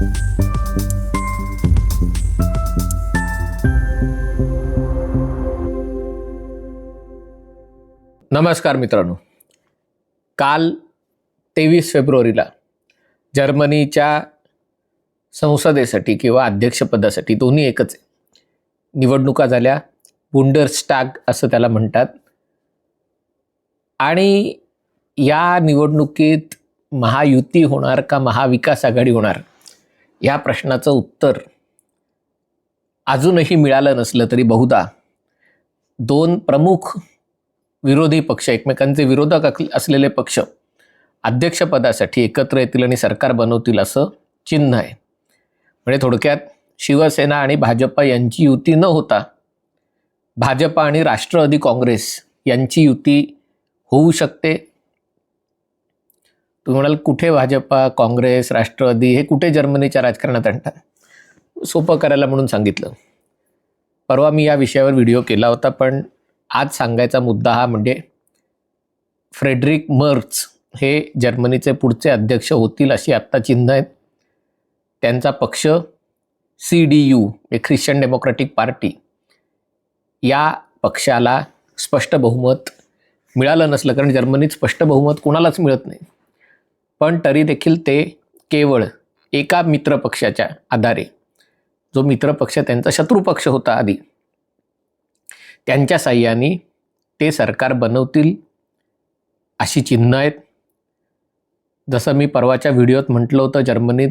नमस्कार मित्रांनो. काल तेवीस फेब्रुवारीला जर्मनीच्या संसदेसाठी किंवा अध्यक्षपदासाठी दोन्ही एकच आहे निवडणुका झाल्या. बुंडरस्टाग असं त्याला म्हणतात. आणि या निवडणुकीत महायुती होणार का महाविकास आघाडी होणार? या प्रश्नाचं उत्तर अजूनही मिळालं नसलं तरी बहुधा दोन प्रमुख विरोधी पक्ष एकमेकांचे विरोधक असलेले पक्ष अध्यक्षपदासाठी एकत्र येतील आणि सरकार बनवतील असं चिन्ह आहे. म्हणजे थोडक्यात शिवसेना आणि भाजपा यांची युती न होता भाजपा आणि राष्ट्रवादी काँग्रेस यांची युती होऊ शकते तुम्ही म्हणाल कुठे भाजपा काँग्रेस राष्ट्रवादी हे कुठे जर्मनीच्या राजकारणात आणतात? सोपं करायला म्हणून सांगितलं. परवा मी या विषयावर व्हिडिओ केला होता पण आज सांगायचा मुद्दा हा म्हणजे फ्रेडरिक मर्च हे जर्मनीचे पुढचे अध्यक्ष होतील अशी आत्ता चिन्ह आहेत. त्यांचा पक्ष सी डी यू हे ख्रिश्चन डेमोक्रॅटिक पार्टी या पक्षाला स्पष्ट बहुमत मिळालं नसलं कारण जर्मनीत स्पष्ट बहुमत कोणालाच मिळत नाही. पण तरी देखील ते केवळ एका मित्रपक्षाच्या आधारे जो मित्रपक्ष त्यांचा शत्रुपक्ष होता आधी त्यांच्या साह्याने ते सरकार बनवतील अशी चिन्ह आहेत. जसं मी परवाच्या व्हिडिओत म्हटलं होतं जर्मनीत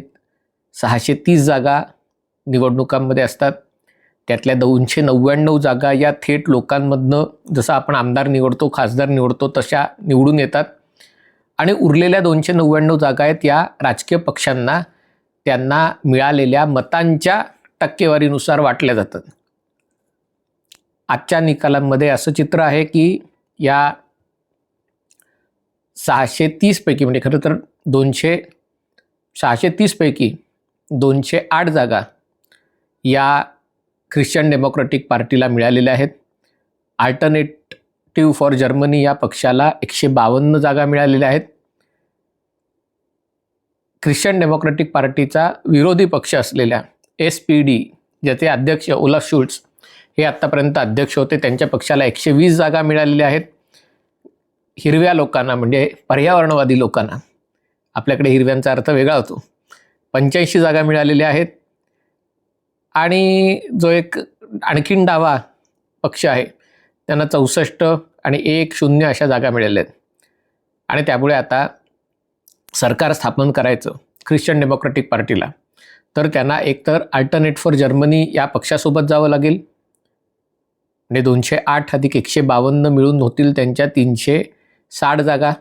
सहाशे तीस जागा निवडणुकांमध्ये असतात. त्यातल्या दोनशे नव्याण्णव जागा या थेट लोकांमधनं जसं आपण आमदार निवडतो खासदार निवडतो तशा निवडून येतात. आणि उरलेल्या दोनशे नव्याण्णव जागा आहेत या राजकीय पक्षांना. त्यांना मिळालेल्या मतांच्या टक्केवारीनुसार वाटल्या जातात. आजच्या निकालांमध्ये असं चित्र आहे की या सहाशे तीसपैकी म्हणजे खरं तर दोनशे सहाशे तीसपैकी दोनशे आठ जागा या ख्रिश्चन डेमोक्रॅटिक पार्टीला मिळालेल्या आहेत. आल्टरनेट ट्यू फॉर जर्मनी या पक्षाला एकशे बावन्न जागा मिळालेल्या आहेत. ख्रिश्चन डेमोक्रॅटिक पार्टीचा विरोधी पक्ष असलेल्या एस पी डी ज्याचे अध्यक्ष ओला शुल्ट्स हे आत्तापर्यंत अध्यक्ष होते त्यांच्या पक्षाला एकशे वीस जागा मिळालेल्या आहेत. हिरव्या लोकांना म्हणजे पर्यावरणवादी लोकांना आपल्याकडे हिरव्यांचा अर्थ वेगळा होतो. पंच्याऐंशी जागा मिळालेल्या आहेत. आणि जो एक आणखीन डावा पक्ष आहे त्यांना चौसष्ट आणि एक शून्य अशा जागा मिळाल्या आहेत. आणि त्यामुळे आता सरकार स्थापन करायचं ख्रिश्चन डेमोक्रॅटिक पार्टीला. तर त्यांना एकतर अल्टरनेट फॉर जर्मनी या पक्षासोबत जावं लागेल. म्हणजे दोनशे आठ अधिक एकशे बावन्न मिळून होतील त्यांच्या तीनशे साठ जागा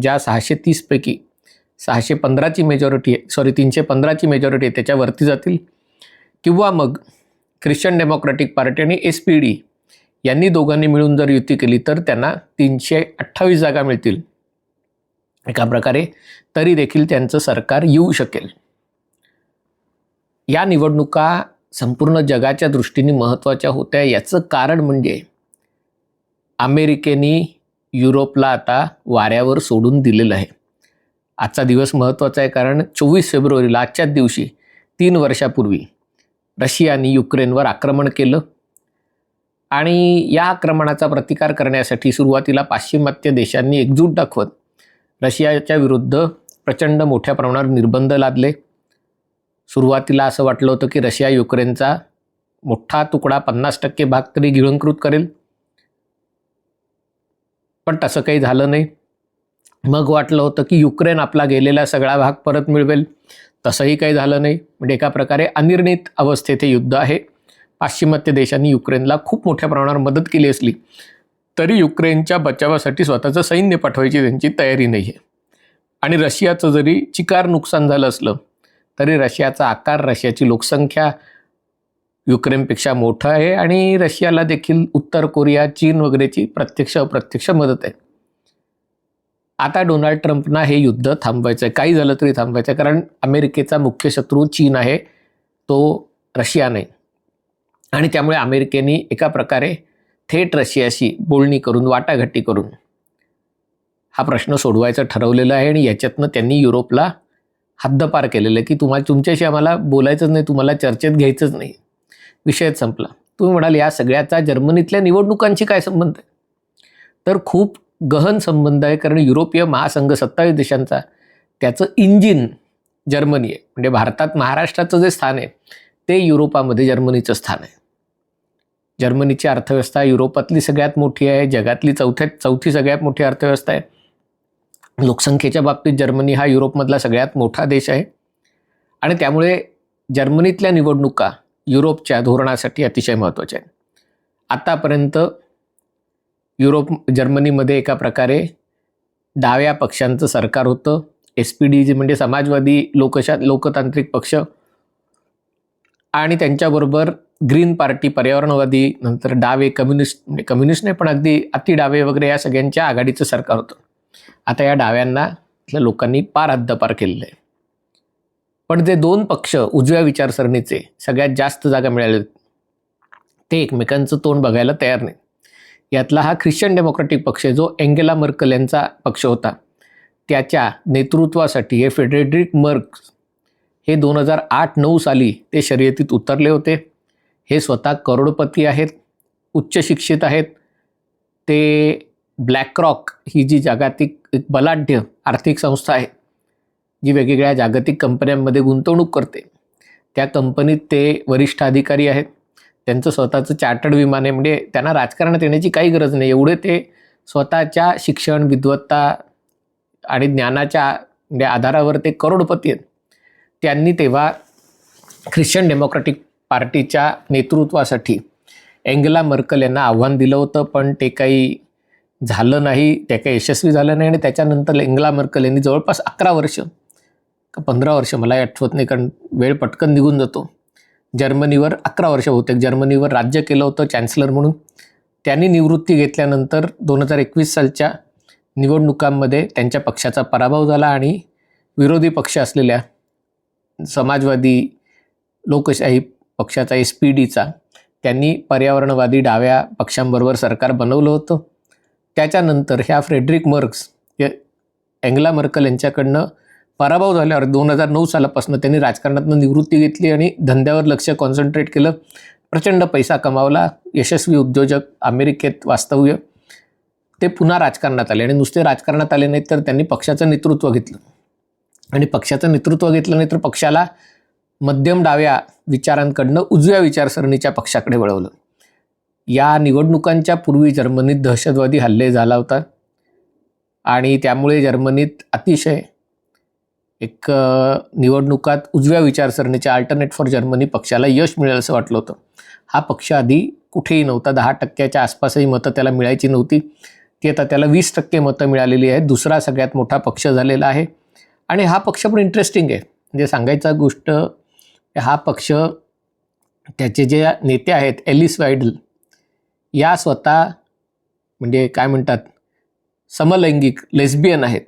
ज्या सहाशे तीसपैकी सहाशे पंधराची मेजॉरिटी आहे सॉरी तीनशे पंधराची मेजॉरिटी आहे त्याच्यावरती जातील. किंवा मग ख्रिश्चन डेमोक्रॅटिक पार्टी आणि एस पी डी यांनी दोघांनी मिळून जर युती केली तर त्यांना तीनशे अठ्ठावीस जागा मिळतील. एका प्रकारे तरी देखील त्यांचं सरकार येऊ शकेल. या निवडणुका संपूर्ण जगाच्या दृष्टीने महत्त्वाच्या होत्या. याचं कारण म्हणजे अमेरिकेने युरोपला आता वाऱ्यावर सोडून दिलेलं आहे. आजचा दिवस महत्त्वाचा आहे कारण चोवीस फेब्रुवारीला आजच्याच दिवशी तीन वर्षापूर्वी रशियाने युक्रेनवर आक्रमण केलं. आणि या आक्रमणाचा प्रतिकार करण्यासाठी सुरुवातीला पाश्चिमात्य देशांनी एकजूट दाखवत रशियाच्या विरुद्ध प्रचंड मोठ्या प्रमाणावर निर्बंध लादले. सुरुवातीला असं वाटलं होतं की रशिया युक्रेनचा मोठा तुकडा पन्नास टक्के भाग तरी गिळंकृत करेल. पण तसं काही झालं नाही. मग वाटलं होतं की युक्रेन आपला गेलेला सगळा भाग परत मिळवेल. तसंही काही झालं नाही. म्हणजे एका प्रकारे अनिर्णित अवस्थेत हे युद्ध आहे. पाश्चिमात्य देशांनी युक्रेनला खूप मोठ्या प्रमाणावर मदत केली असली तरी युक्रेनच्या बचावासाठी स्वतःचं सैन्य पाठवायची त्यांची तयारी नाही आहे आणि रशियाचं जरी चिकार नुकसान झालं असलं तरी रशियाचा आकार रशियाची लोकसंख्या युक्रेनपेक्षा मोठं आहे आणि रशियाला देखील उत्तर कोरिया चीन वगैरेची प्रत्यक्ष अप्रत्यक्ष मदत आहे. आता डोनाल्ड ट्रम्पना हे युद्ध थांबवायचं आहे काही झालं तरी थांबवायचं आहे कारण अमेरिकेचा मुख्य शत्रू चीन आहे तो रशिया नाही. आणि त्यामुळे अमेरिकेने एका प्रकारे थेट रशियाशी बोलणी करून वाटाघाटी करून हा प्रश्न सोडवायचा ठरवलेला आहे आणि याच्यातनं त्यांनी युरोपला हद्दपार केलेलं आहे की तुम्हाला तुमच्याशी आम्हाला बोलायचंच नाही तुम्हाला चर्चेत घ्यायचंच नाही. विषयच संपला. तुम्ही म्हणाल या सगळ्याचा जर्मनीतल्या निवडणुकांशी काय संबंध आहे? तर खूप गहन संबंध आहे कारण युरोपीय महासंघ सत्तावीस देशांचा त्याचं इंजिन जर्मनी आहे. म्हणजे भारतात महाराष्ट्राचं जे स्थान आहे ते युरोपामध्ये जर्मनीचं स्थान आहे. जर्मनीची अर्थव्यवस्था युरोपातली सगळ्यात मोठी आहे जगातली चौथ्यात चौथी सगळ्यात मोठी अर्थव्यवस्था आहे. लोकसंख्येच्या बाबतीत जर्मनी हा युरोपमधला सगळ्यात मोठा देश आहे. आणि त्यामुळे जर्मनीतल्या निवडणुका युरोपच्या धोरणासाठी अतिशय महत्त्वाच्या आहेत. आतापर्यंत युरोप जर्मनीमध्ये एका प्रकारे डाव्या पक्षांचं सरकार होतं. एस पी डी जे म्हणजे समाजवादी लोकशा लोकतांत्रिक पक्ष. आणि त्यांच्याबरोबर ग्रीन पार्टी पर्यावरणवादी नंतर डावे कम्युनिस्ट म्हणजे कम्युनिस्ट नाही पण अगदी अति डावे वगैरे या सगळ्यांच्या आघाडीचं सरकार होतं. आता या डाव्यांना इथल्या लोकांनी पार हद्दपार केलेलं आहे पण जे दोन पक्ष उजव्या विचारसरणीचे सगळ्यात जास्त जागा मिळाले ते एकमेकांचं तोंड बघायला तयार नाही यातला हा ख्रिश्चन डेमोक्रॅटिक पक्ष आहे जो एंगेला मर्कल यांचा पक्ष होता त्याच्या नेतृत्वासाठी हे फेडरेड्रिक मर्क हे दोन हजार आठ नऊ साली ते शर्यतीत उतरले होते. हे स्वतः करोडपती आहेत उच्च शिक्षित आहेत. ते ब्लॅकरॉक ही जी जागतिक एक बलाढ्य आर्थिक संस्था आहे जी वेगवेगळ्या जागतिक कंपन्यांमध्ये गुंतवणूक करते. त्या कंपनीत ते वरिष्ठ अधिकारी आहेत. त्यांचं स्वतःचं चार्टर्ड विमान आहे म्हणजे त्यांना राजकारणात येण्याची काही गरज नाही. एवढे ते स्वतःच्या शिक्षण विद्वत्ता आणि ज्ञानाच्या म्हणजे आधारावर ते करोडपती आहेत. त्यांनी तेव्हा ख्रिश्चन डेमोक्रॅटिक पार्टीच्या नेतृत्वासाठी एंगला मर्कल यांना आव्हान दिलं होतं पण ते काही झालं नाही. ते काही यशस्वी झालं नाही आणि त्याच्यानंतर एंगला मर्कल यांनी जवळपास अकरा वर्ष का पंधरा वर्ष मला आठवत नाही कारण वेळ पटकन निघून जातो. जर्मनीवर अकरा वर्ष होते. जर्मनीवर राज्य केलं होतं चॅन्सलर म्हणून. त्यांनी निवृत्ती घेतल्यानंतर दोन हजार एकवीस सालच्या निवडणुकांमध्ये त्यांच्या पक्षाचा पराभव झाला आणि विरोधी पक्ष असलेल्या समाजवादी लोकशाही पक्षाचा एस पी डीचा त्यांनी पर्यावरणवादी डाव्या पक्षांबरोबर सरकार बनवलं होतं. त्याच्यानंतर ह्या फ्रेडरिक मर्क्स या एंगला मर्कल यांच्याकडनं पराभव झाल्यावर दोन हजार नऊ सालापासून त्यांनी राजकारणातून निवृत्ती घेतली आणि धंद्यावर लक्ष कॉन्सन्ट्रेट केलं. प्रचंड पैसा कमावला. यशस्वी उद्योजक अमेरिकेत वास्तव्य. ते पुन्हा राजकारणात आले आणि नुसते राजकारणात आले नाहीत तर त्यांनी पक्षाचं नेतृत्व घेतलं. आणि पक्षाचं नेतृत्व घेतलं नाही तर पक्षाला मध्यम डाव्या विचारांकडनं उजव्या विचारसरणीच्या पक्षाकडे वळवलं. या निवडणुकांच्या पूर्वी जर्मनीत दहशतवादी हल्ले झाला होता. आणि त्यामुळे जर्मनीत अतिशय एक निवडणुकात उजव्या विचारसरणीच्या अल्टरनेट फॉर जर्मनी पक्षाला यश मिळेल असं वाटलं होतं. हा पक्ष आधी कुठेही नव्हता. दहा टक्क्याच्या आसपासही मतं त्याला मिळायची नव्हती. ती आता त्याला वीस टक्के मतं मिळालेली आहेत. दुसरा सगळ्यात मोठा पक्ष झालेला आहे. आणि हा पक्ष पण इंटरेस्टिंग आहे. म्हणजे सांगायचा गोष्ट हा पक्ष त्याचे जे नेते आहेत एलिस वायडल या स्वतः म्हणजे काय म्हणतात समलैंगिक लेस्बियन आहेत.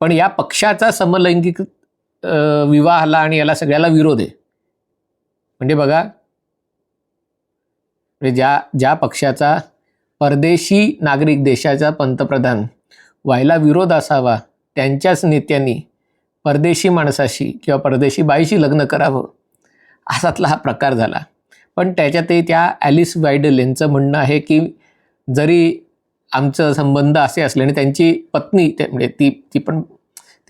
पण या पक्षाचा समलैंगिक विवाहाला आणि याला सगळ्याला विरोध आहे. म्हणजे बघा म्हणजे ज्या ज्या पक्षाचा परदेशी नागरिक देशाचा पंतप्रधान व्हायला विरोध असावा त्यांच्याच नेत्यांनी परदेशी माणसाशी किंवा परदेशी बाईशी लग्न करावं असातला हा प्रकार झाला. पण त्याच्यातही त्या ॲलिस वायडल यांचं म्हणणं आहे की जरी आमचं संबंध असे असले आणि त्यांची पत्नी ते- म्हणजे ती ती पण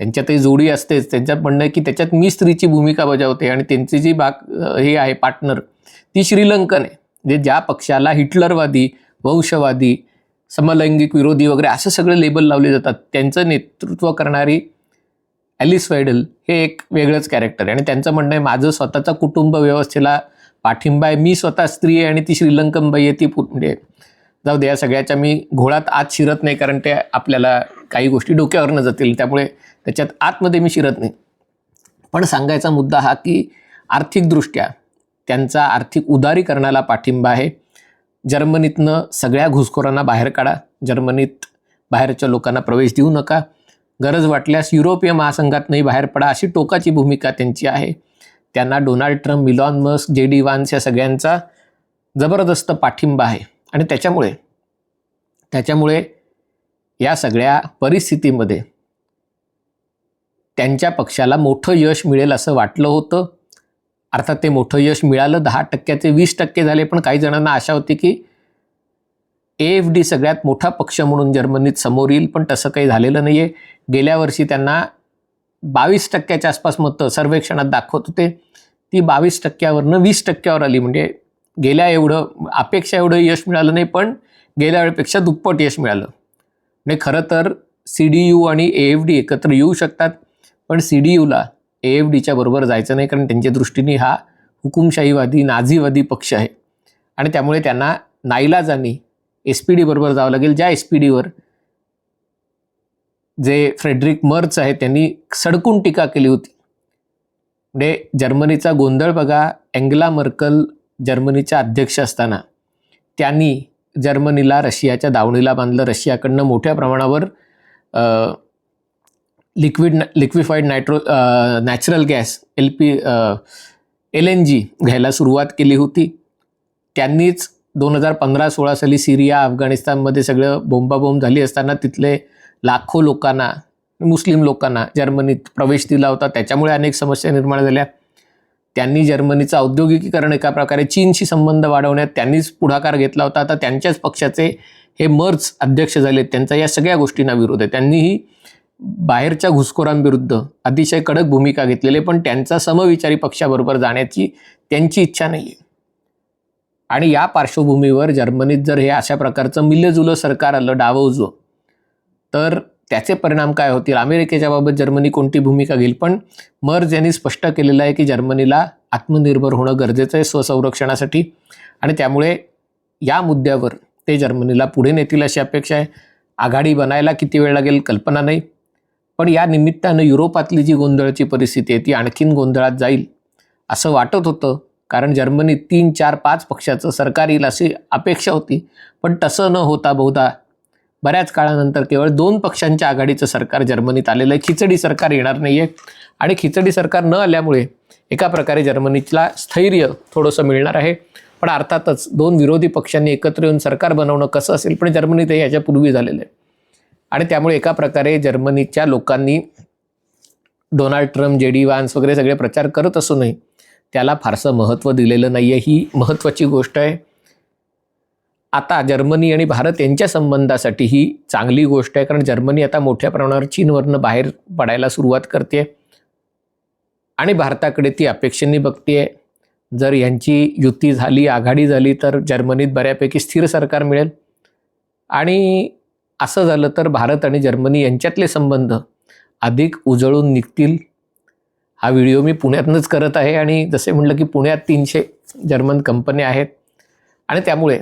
त्यांच्यातही जोडी असतेच. त्यांच्यात म्हणणं आहे की त्याच्यात मी स्त्रीची भूमिका बजावते आणि त्यांची जी बाक हे आहे पार्टनर ती श्रीलंकन आहे. म्हणजे ज्या पक्षाला हिटलरवादी वंशवादी समलैंगिक विरोधी वगैरे असं सगळे लेबल लावले जातात. त्यांचं नेतृत्व करणारी ॲलिस वायडल हे एक वेगळंच कॅरेक्टर आहे. आणि त्यांचं म्हणणं आहे माझं स्वतःचा कुटुंब व्यवस्थेला पाठिंबा आहे. मी स्वतः स्त्री आहे आणि ती श्रीलंकन बाई आहे ती म्हणजे जाऊ दे या सगळ्याच्या मी घोळात आत शिरत नाही कारण ते आपल्याला काही गोष्टी डोक्यावरनं जातील. त्यामुळे त्याच्यात आतमध्ये मी शिरत नाही. पण सांगायचा मुद्दा हा की आर्थिकदृष्ट्या त्यांचा आर्थिक उदारीकरणाला पाठिंबा आहे. जर्मनीतनं सगळ्या घुसखोरांना बाहेर काढा. जर्मनीत बाहेरच्या लोकांना प्रवेश देऊ नका. गरज वाटल्यास युरोपीय महासंघातनंही बाहेर पडा अशी टोकाची भूमिका त्यांची आहे. त्यांना Donald Trump मिलॉन Musk J D Vance या सगळ्यांचा जबरदस्त पाठिंबा आहे. आणि त्याच्यामुळे त्याच्यामुळे या सगळ्या परिस्थितीमध्ये त्यांच्या पक्षाला मोठं यश मिळेल असं वाटलं होतं. अर्थात ते मोठं यश मिळालं दहा टक्क्याचे वीस टक्के झाले पण काही जणांना आशा होती की ए एफ डी सगळ्यात मोठा पक्ष म्हणून जर्मनीत समोर येईल पण तसं काही झालेलं नाही आहे गेल्या वर्षी त्यांना बावीस टक्क्याच्या आसपास मतं सर्वेक्षणात दाखवत होते. ती बावीस टक्क्यावरनं वीस टक्क्यावर आली म्हणजे गेल्या एवढं अपेक्षा एवढं यश मिळालं नाही पण गेल्या वेळेपेक्षा दुप्पट यश मिळालं. म्हणजे खरं तर सी डी यू आणि ए एफ डी एकत्र येऊ शकतात पण सी डी यूला ए एफ डीच्या बरोबर जायचं नाही कारण त्यांच्या दृष्टीने हा हुकुमशाहीवादी नाझीवादी पक्ष आहे. आणि त्यामुळे त्यांना नाईलाजानी एस पी डी बरोबर जावं लागेल. ज्या एस पी डीवर जे फ्रेडरिक मर्च आहे त्यांनी सडकून टीका केली होती. म्हणजे जर्मनीचा गोंधळ बघा अँगला मर्कल जर्मनीच्या अध्यक्ष असताना त्यांनी जर्मनीला रशियाच्या दावणीला बांधलं. रशियाकडनं मोठ्या प्रमाणावर liquid liquefied nitro natural gas L P L N G घ्यायला सुरुवात केली होती. त्यांनीच दोन हजार पंधरा सोळा साली सिरिया अफगाणिस्तानमध्ये सगळं बोंबाबोंब झाली असताना तिथले लाखो लोकांना मुस्लिम लोकांना जर्मनीत प्रवेश दिला होता. त्याच्यामुळे अनेक समस्या निर्माण झाल्या. त्यांनी जर्मनीचं औद्योगिकीकरण एका प्रकारे चीनशी संबंध वाढवण्यात त्यांनीच पुढाकार घेतला होता. आता त्यांच्याच पक्षाचे हे मर्च अध्यक्ष झाले त्यांचा या सगळ्या गोष्टींना विरोध आहे. त्यांनीही बाहेरच्या घुसखोरांविरुद्ध अतिशय कडक भूमिका घेतलेली आहे, पण त्यांचा समविचारी पक्षाबरोबर जाण्याची त्यांची इच्छा नाही आहे आणि या पार्श्वभूमीवर जर्मनीत जर हे अशा प्रकारचं मिल्लजुलं सरकार आलं डावं तर त्याचे परिणाम काय होतील? अमेरिकेच्या बाबत जर्मनी कोणती भूमिका घेईल? पण मर्ज यांनी स्पष्ट केलेलं आहे की जर्मनीला आत्मनिर्भर होणं गरजेचं आहे स्वसंरक्षणासाठी. आणि त्यामुळे या मुद्द्यावर ते जर्मनीला पुढे नेतील अशी अपेक्षा आहे. आघाडी बनायला किती वेळ लागेल? कल्पना नाही. पण या निमित्तानं युरोपातली जी गोंधळाची परिस्थिती आहे ती आणखीन गोंधळात जाईल असं वाटत होतं. कारण जर्मनीत तीन चार पाच पक्षाचं सरकार येईल अशी अपेक्षा होती. पण तसं न होता बहुधा बऱ्याच काळानंतर केवळ दोन पक्षांच्या आघाडीचं सरकार जर्मनीत आलेलं आहे. खिचडी सरकार येणार नाही आहे आणि खिचडी सरकार न आल्यामुळे एका प्रकारे जर्मनीला स्थैर्य थोडंसं मिळणार आहे. पण अर्थातच दोन विरोधी पक्षांनी एकत्र येऊन सरकार बनवणं कसं असेल पण जर्मनीत हे याच्यापूर्वी झालेलं आहे. आणि त्यामुळे एका प्रकारे जर्मनीच्या लोकांनी Donald Trump J D Vance वगैरे सगळे प्रचार करत असूनही त्याला फारसं महत्त्व दिलेलं नाही आहे ही महत्त्वाची गोष्ट आहे. आता जर्मनी आणि भारत यांच्या संबंधासाठी ही चांगली गोष्ट आहे कारण जर्मनी आता मोठ्या प्रमाणावर चीनवरनं बाहेर पडायला सुरुवात करते आणि भारताकडे ती अपेक्षेने बघते जर यांची युती झाली आघाडी झाली तर जर्मनीत बऱ्यापैकी स्थिर सरकार मिळेल. आणि असं झालं तर भारत आणि जर्मनी यांच्यातले संबंध अधिक उजळून निघतील. हा व्हिडिओ मी पुण्यातनंच करत आहे आणि जसे म्हटलं की पुण्यात तीनशे जर्मन कंपन्या आहेत आणि त्यामुळे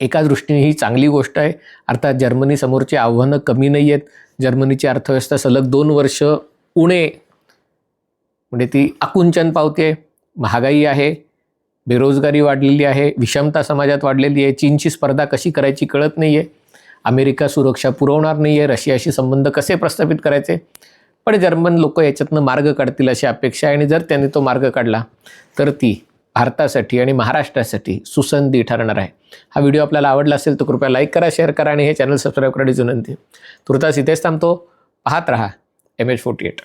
एका दृष्टीने ही चांगली गोष्ट आहे. अर्थात जर्मनीसमोरची आव्हानं कमी नाही आहेत. जर्मनीची अर्थव्यवस्था सलग दोन वर्ष उणे. म्हणजे ती आकुंचन पावते महागाई आहे. बेरोजगारी वाढलेली आहे विषमता समाजात वाढलेली आहे चीनची स्पर्धा कशी करायची कळत नाही आहे अमेरिका सुरक्षा पुरवणार नाही आहे रशियाशी संबंध कसे प्रस्थापित करायचे? पण जर्मन लोक याच्यातनं मार्ग काढतील अशी अपेक्षा आहे आणि जर त्यांनी तो मार्ग काढला तर ती भारतासाठी आणि महाराष्ट्रासाठी सुसंधी ठरणार आहे. हा व्हिडिओ आपल्याला आवडला असेल तर कृपया लाईक करा शेअर करा आणि हे चॅनल सबस्क्राईब करण्याची विनंती. तुर्तास इथेच थांबतो. पाहत रहा एम एच फोर्टी एट